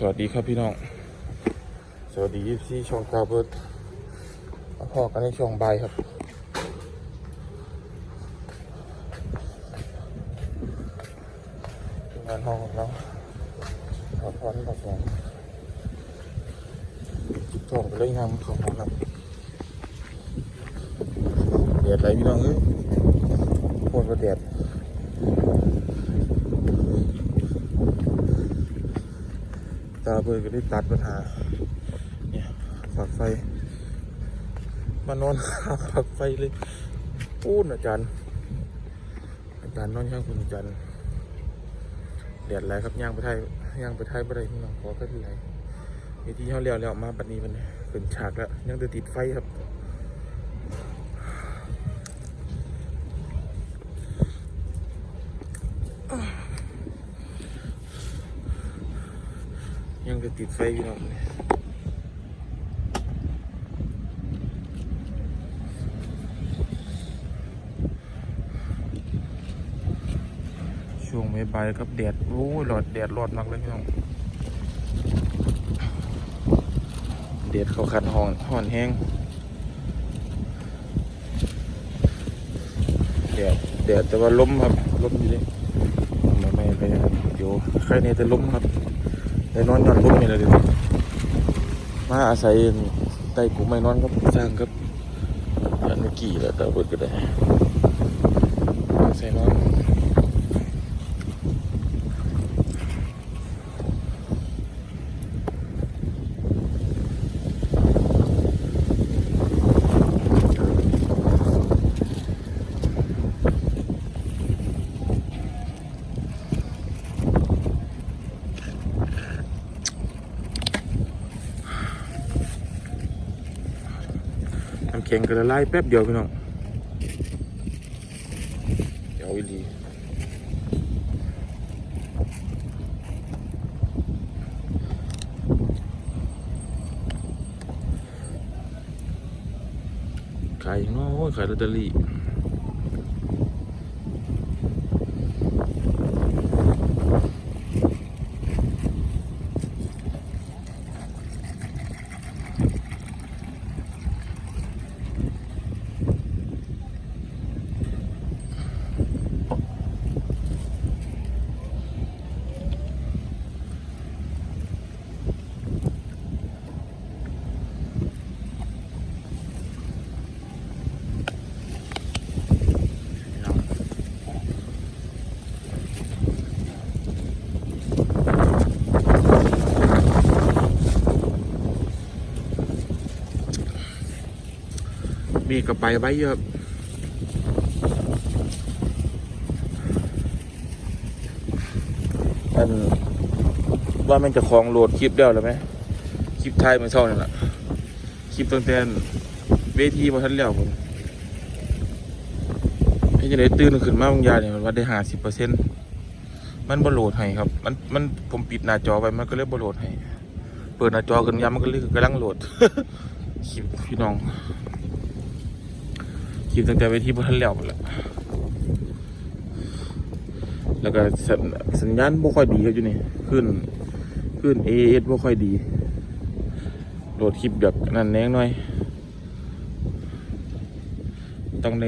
สวัสดีครับพี่น้อง สวัสดีที่ช่องตาเบิร์ดมาพอกันในช่วงบายครับ งานห้องของเราขอพรขอพรช่องไปเลยงามของเราครับเดียดไรพี่น้องเอ้ยโคตรเดียด ตาเบิร์ก็ได้ตัดปัญหา เนี่ยฝักไฟ มานอนข้างฝักไฟเลยปูนอาจารย์ อาจารย์นอนข้างคุณอาจารย์เดือดอะไรครับย่างไปไทยย่างไปไทยบ่ได้พี่น้องขอก็ที่ไหนมีที่เขาเลี้ยวแล้วมาปัดนี้มันเป็นฉากแล้วยังจะติดไฟครับังจะติดไฟพี่น้องช่วงไม่บกับแดดโอ้ยหลอดแดดรอนมากเลยพี่น้องแดดเขาขัดห่อนห่อนแห้งแดดแดดแต่ว่าล้มครับล้มอยู่เลยไม่ไม่ไปนะครับเดี๋ยวใครในแต่ลมครับ ได้นอนนอนพุ่มนี่แหละเดี๋ยวนี้มาอาศัยใต้กูไม่นอนกับสร้างกับอันเมื่อกี้แหล้วแต่เปิดก็ได้อาศัยนอน น้ำแข็งก็ละลายแป๊บเดียวพี่น้องเดี๋ยวอีหลีขายเนาะขายลอตเตอรี่ กระไปไว้เยอะอันว่ามันจะคลองโหลดคลิปเดียวแล้วไหมคลิปไทายมันเศร้านี่แหละคลิปตั้งแต่เวทีมาทันแล้วผมให้จะได้ตื่นขึ้นมาบางยาเนี่ยมันว่าได้ห้าสิบเปอร์เซ็นต์มันบโหลดให้ครับ มันมันผมปิดหน้าจอไปมันก็เลยบโหลดให้ เปิดหน้าจอขึ้นยามันก็เลยกำลังโหลดคลิปพี่น้อง ลิปตั้งแต่เวทีมาทันแล้วหมดแล้วแล้วก็สัญสัญญาณบ่ค่อยดีครับอยู่นี่ขึ้นขึ้น AS บ่ค่อยดีโหลดคลิปแบบนั่นแน่หน่อย ต้องใน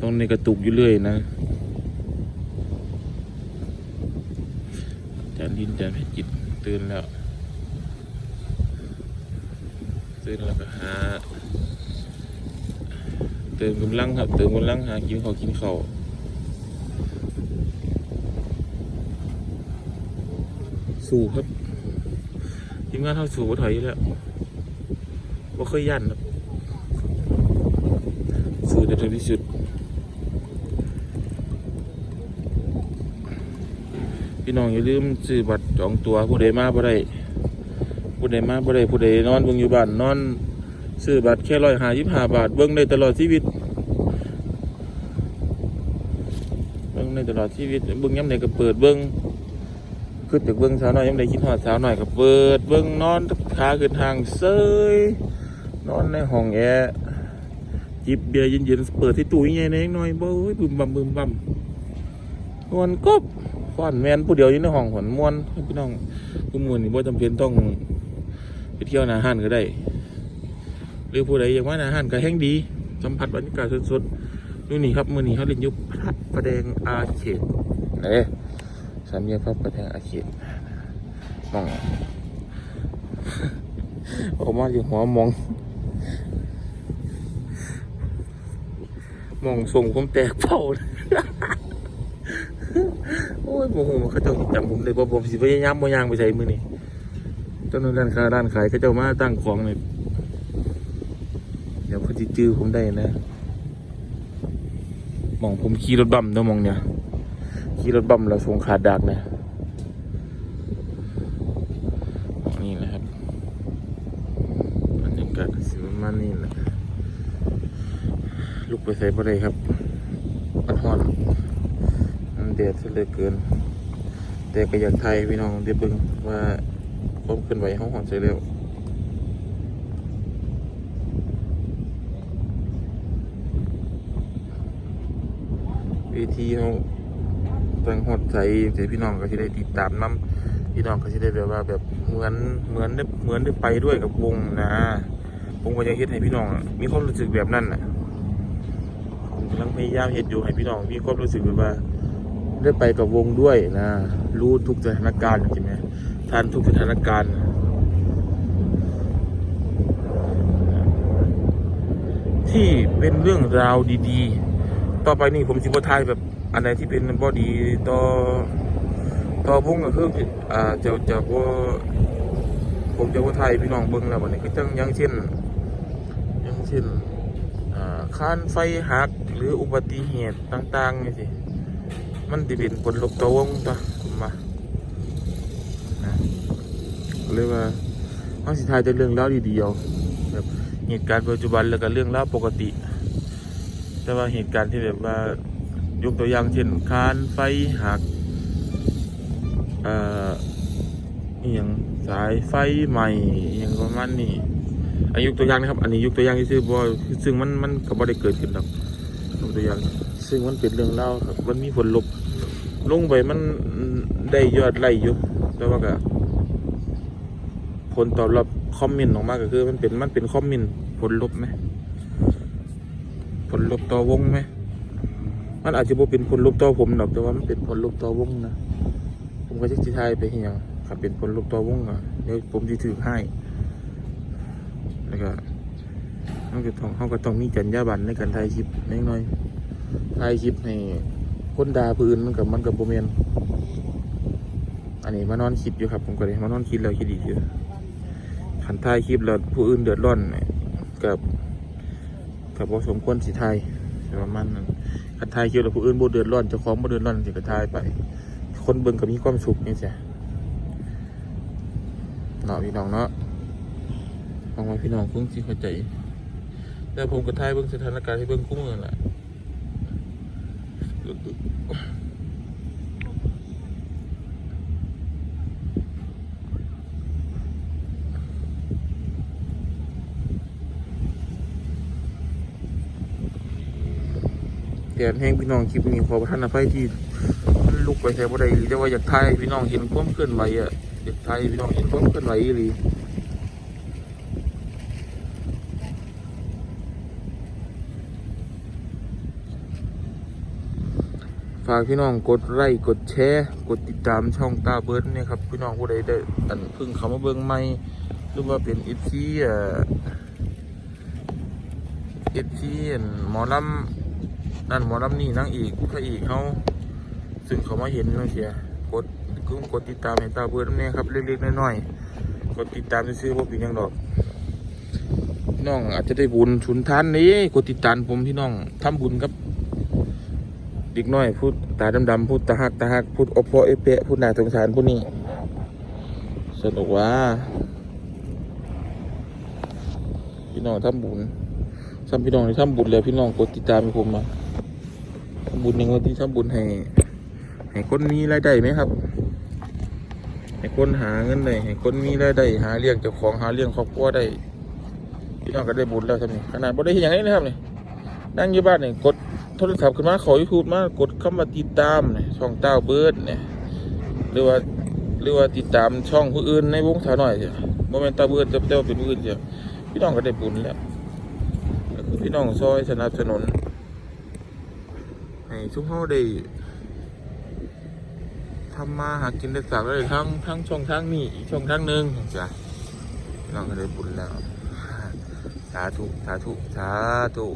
ต้องในกระตุกอยู่เรื่อยนะจานดินจานเพชรจิตตื่นแล้ว ตื่นแล้วก็หาเติมกำลังครับเติมกำลังหากินข้าวกินข้าวสู้ครับทีมงานเท่าสู้บ่ถอยอยู่แล้วบ่เคยยันครับสู้ได้ถึงที่สุดพี่น้องอย่าลืมซื้อบัตรจองตัวผู้ใดมาบ่ได้ ผู้ใดมาบ่ได้ผู้ใดนอนเบิ่งอยู่บ้านนอนซื้อบัตรแค่ร้อยห้าสิบห้าบาท เบิ้งได้ตลอดชีวิต เบิ้งได้ตลอดชีวิต เบิ้งย้ำไหนก็เปิดเบิ้งขึ้นจากเบิ้งสาวน้อยย้ำไหนคิดฮอดสาวน้อยก็เปิด เบิ้งนอนขาขึ้นทางเซยนอนในห้องแอร์จิบเบียร์เย็นๆเปิดที่ตู้ใหญ่ๆหน่อยบ่ยบึมบัมบึมบัมนอนกบควันแมนผู้เดียวอยู่ในห้องหนมวนพี่น้องผู้มวนนี่บ่จำเป็นต้อง ไปเที่ยวนาห้านก็ได้ หรือผู้ใดอยากมานาห้านก็แห้งดี สัมผัสบรรยากาศสดๆดูนี่ครับมือนี้เขาเล่นยุบพระประแดงอาเขตเอ้สามแยกพระประแดงอาเขตมองออกมาอยู่หัวมองมองทรงผมแตกเผาโอ้ยโมโหเขาเจ้าสิจำผมเลยบ่ผมสิพยายามบ่ยางไปใส่มือนี่ ตอนนั้นร้านค้าร้านขายเขาเจ้ามาตั้งของเนี่ยเดี๋ยวเขาจะจื้อผมได้นะมองผมขี่รถบัมเด้อมองเนี่ยขี่รถบัมแล้วทรงขาดดากนะนี่นะครับบรรยากาศสิประมาณนี้แหละลุกไปใส่บ่ได้ครับมันฮ้อนมันแดดซะเหลือเกิน แต่ก็อยากไทยพี่น้องได้เบิ่งว่า ความเคลื่อนไหวของหอนใส่เร็ววิธีเขาตั้งหอดใจแต่พี่น้องก็จะได้ติดตามน้ำพี่น้องก็จะได้แบบว่าแบบเหมือนเหมือนได้เหมือนได้ไปด้วยกับวงนะผมก็จะเฮ็ดให้พี่น้อง มีความรู้สึกแบบนั้นน่ะผมกำลังพยายามเฮ็ดอยู่ให้พี่น้อง มีความรู้สึกแบบว่า ได้ไปกับวงด้วยนะ รู้ทุกสถานการณ์ใช่ไหม ทันทุกสถานการณ์ ที่เป็นเรื่องราวดีๆ ต่อไปนี่ผมสิบทายแบบอันไหนที่เป็นบอดีต่อต่อวงก็คืออ่าจะจะว่าผมจะว่าไทยพี่น้องเบิ้งแล้ววันนี้ก็จังยังเช่นยังเช่นอ่าคานไฟหักหรืออุบัติเหตุต่างๆนี่สิมันติเป็นผลลบต่อวงตัวผมมา ก็เลยว่าเขาสิทายแต่เรื่องเล่าดีๆเอาแบบเหตุการณ์ปัจจุบันแล้วก็เรื่องเล่าปกติ แต่ว่าเหตุการณ์ที่แบบว่ายกตัวอย่างเช่นคานไฟหักเอ่ออย่างสายไฟใหม่อย่างประมาณนี้อันยกตัวอย่างนะครับ อันนี้ยกตัวอย่างที่ซื้อบอซึ่งมันมันก็บ่ได้เกิดขึ้นหรอกยกตัวอย่าง ซึ่งมันเป็นเรื่องเล่าครับ มันมีผลลบลงไปมันได้ยอดไล่อยู่แต่ว่าก็ ผลตอบรับคอมเมนต์ออกมาก็คือ มันเป็นมันเป็นคอมเมนต์ผลลบไหมผลลบต่อวงไหมมันอาจจะบ่เป็นผลลบต่อผมหรอกแต่ว่ามันเป็นผลลบต่อวงนะผมก็จะจิทายไปเฮียงถ้าเป็นผลลบต่อวงอะเดี๋ยวผมจะถือให้แล้วก็มันก็ต้องเขาก็ต้องมีจรรยาบรรณในการถ่ายคลิปนิดหน่อยถ่ายคลิปให้คนดาพื้นมันกับมันกับโบเมนอันนี้มานอนคิดอยู่ครับ ผมก็เลยมานอนคิดแล้วคิดอีกอยู่ ขันถ่ายคลิปแล้วผู้อื่นเดือดร้อนเนี่ยกับกับผสมควรสิถ่ายประมาณนั้นขันถ่ายคลิปแล้วผู้อื่นบ่เดือดร้อนเจ้าของบ่เดือดร้อนสิก็ถ่ายไป คนเบิ่งก็มีความสุขนี่สิเนาะพี่น้องเนาะหวังว่าพี่น้องคงสิเข้าใจแต่ผมก็ถ่ายเบิ่งสถานการณ์ให้เบิ่งคู่มือแหละ เดี๋ยวแห้งพี่น้องคลิปนี้ขอประทานอภัยที่ลุกไปแถวบ่ได้หรือแต่ว่าอยากถ่ายพี่น้องเห็นความเคลื่อนไหวอะอยากถ่ายพี่น้องเห็นความเคลื่อนไหวหรือฝากพี่น้องกดไลค์กดแชร์กดติดตามช่องตาเบิร์ดเนี่ยครับพี่น้องผู้ใดได้อันพึ่งเขามาเบิ่งใหม่หรือว่าเป็นอีพีอ่าอีพีหมอลำ นั่นหมอลำนี่นางเอกพระเอกเขาซึ่งเขามาเห็นนั่นเสียกดกึ่งกดติดตามให้ตาเบิร์ดเนี่ครับเล็กๆน้อยๆกดติดตามซื้อๆว่าเป็นหยังดอกน้องอาจจะได้บุญชุนทานนี้กดติดตามผมพี่น้องทำบุญครับเด็กน้อยพูดตาดำๆพูดตาหักตาหักพูดอพอเอเปะพูดหน่าสงสารพูดนี่สนุกว่าพี่น้องทำบุญทำพี่น้องที่ทำบุญแล้วพี่น้องกดติดตามให้ผมมา บุญในวันที่ทำบุญให้ ให้คนมีรายได้ไหมครับ ให้คนหาเงินได้ให้คนมีรายได้หาเลี้ยงเจ้าของหาเลี้ยงครอบครัวได้พี่น้องก็ได้บุญแล้วทำนี่ขนาดบ่ได้อย่างนี้นะครับเนี่ยนั่งอยู่บ้านเนี่ยกดโทรศัพท์ขึ้นมาขอยูทูบมากดคำว่าติดตามเนี่ยช่องเต้าเบิร์ดเนี่ยรือว่าหรือว่าติดตามช่องผู้อื่นในวงสาวน้อยเสียโมเมนต์ตาเบื่อจะเจ้าเป็นผู้อื่นเสียพี่น้องก็ได้บุญแล้วพี่น้องซอยสนับสนุน ให้ทุกเฮาได้ทำมาหากินได้สักได้ทั้งทั้งช่องทางนี้อีกช่องทางหนึ่งจ้ะพี่น้องก็ได้บุญแล้ว สาธุ สาธุ สาธุ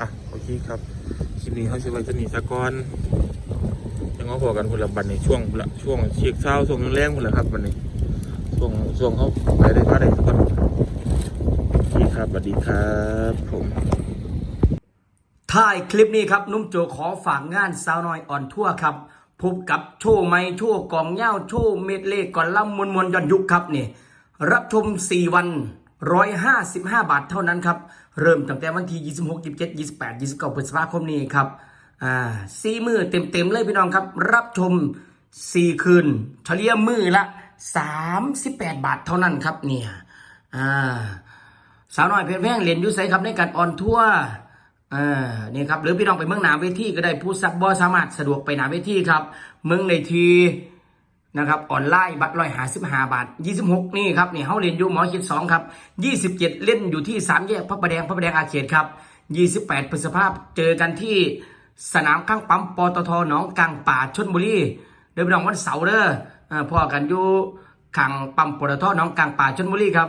อะ โอเคครับ คลิปนี้เขาจะไว้จะหนีสะกอนยังเอาพอกันคนละบันในช่วงละช่วงเชียกเช้าช่วงแรงคนละครับวันนี้ช่วงช่วงเขาไปได้มาได้สะกอนโอเคครับสวัสดีครับผม ท้ายคลิปนี้ครับนุ่มโจขอฝากงานสาวน้อยอ่อนทั่วครับพบกับโชว์ไม้โชว์กองเหย้าโชว์เม็ดเล่ก่อนล่ำมวลมวลย้อนยุคครับนี่รับชม 4 วัน 155 บาทเท่านั้นครับ เริ่มตั้งแต่วันที่ 26 27 28 29พฤษภาคมนี้ครับอ่าสี่มือเต็มๆเลยพี่น้องครับ รับชม 4 คืนเฉลี่ยมือละ 38 บาทเท่านั้นครับเนี่ยอ่าสาวน้อยเพชรแพงเหรียนอยุไสครับในการออนทัวร์ อ่านี่ครับหรือพี่น้องไปเมืองหนาเวทีก็ได้ผู้ซักบอสามารถสะดวกไปหนาเวทีครับ เมืองในทีนะครับออนไลน์บัตรร้อยหาสิบห้าบาทยี่สิบหกนี่ครับนี่เขาเรียนอยู่หมอคิดสองครับยี่สิบเจ็ดเล่นอยู่ที่สามแยกพระประแดงพระประแดงอาเขตครับยี่สิบแปดพฤษภาพเจอกันที่สนามข้างปั๊มปตทหนองกลางป่าชนบุรีเดินไปน้องวันเสาร์เด้ออ่าพอกันอยู่ข้างปั๊มปตทหนองกลางป่าชนบุรีครับ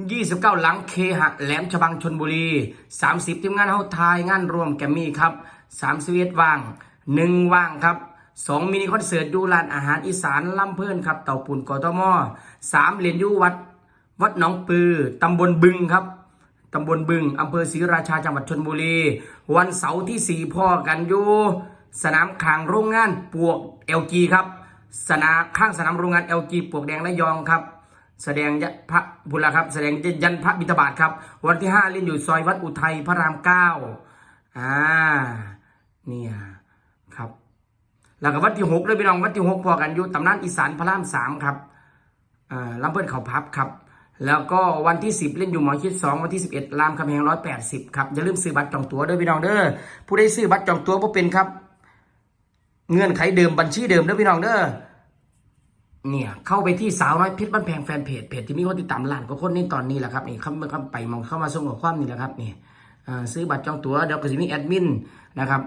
29 หลังเคหะแหลมฉบังชนบุรี 30 ทีมงานเฮาทายงานรวมแกมมี่ครับ31ว่าง 1 ว่างครับ 2 มินิคอนเสิร์ตดูร้านอาหารอีสานลำเพื่อนครับ เต่าปุ่นกอทม3เหรียนอยูวัด วัดหนองปือตำบลบึงครับตำบลบึงอำเภอศรีราชาจังหวัดชนบุรี วันเสาร์ที่ 4 พ่อกันอยู่สนามขางโรงงานปวก LG ครับ สนามข้างสนามโรงงาน LG ปวกแดงระยองครับ แสดงยพระบุรครับ แสดงยันพระบิณฑบาตครับ วันที่5เล่นอยู่ซอยวัดอุทัยพระรามเก้าอ่าเนี่ยครับ แล้วก็วันที่6เลยพี่น้องวันที่6พอกันอยู่ตำนานอีสานพระรามสามครับอ่าลำเพิ่นเขาพับครับ แล้วก็วันที่10เล่นอยู่หมอชิด2วันที่11รามคำแหง180ครับอย่าลืมซื้อบัตรจองตั๋วด้อพี่น้องเด้อผู้ได้ซื้อบัตรจองตั๋วบ่เป็นครับ เงื่อนไขเดิมบัญชีเดิมเด้อพี่น้องเด้อ เนี่ยเข้าไปที่สาวน้อยเพชรบ้านแพงแฟนเพจเพจที่มีคนติดตามล้านกว่าคนนี่ตอนนี้แหละครับนี่เข้าเข้าไปมองเข้ามาส่งข้อความนี่แหละครับนี่ซื้อบัตรจองตั๋วเดี๋ยวก็จะมีแอดมินนะครับ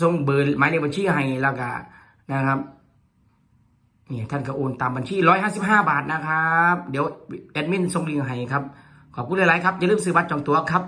ส่งเบอร์หมายเลขบัญชีให้แล้วก็นะครับเนี่ยท่านก็โอนตามบัญชี155บาทนะครับ เดี๋ยวแอดมินส่งลิงก์ให้ครับ ขอบคุณหลายๆครับอย่าลืมซื้อบัตรจองตั๋วครับ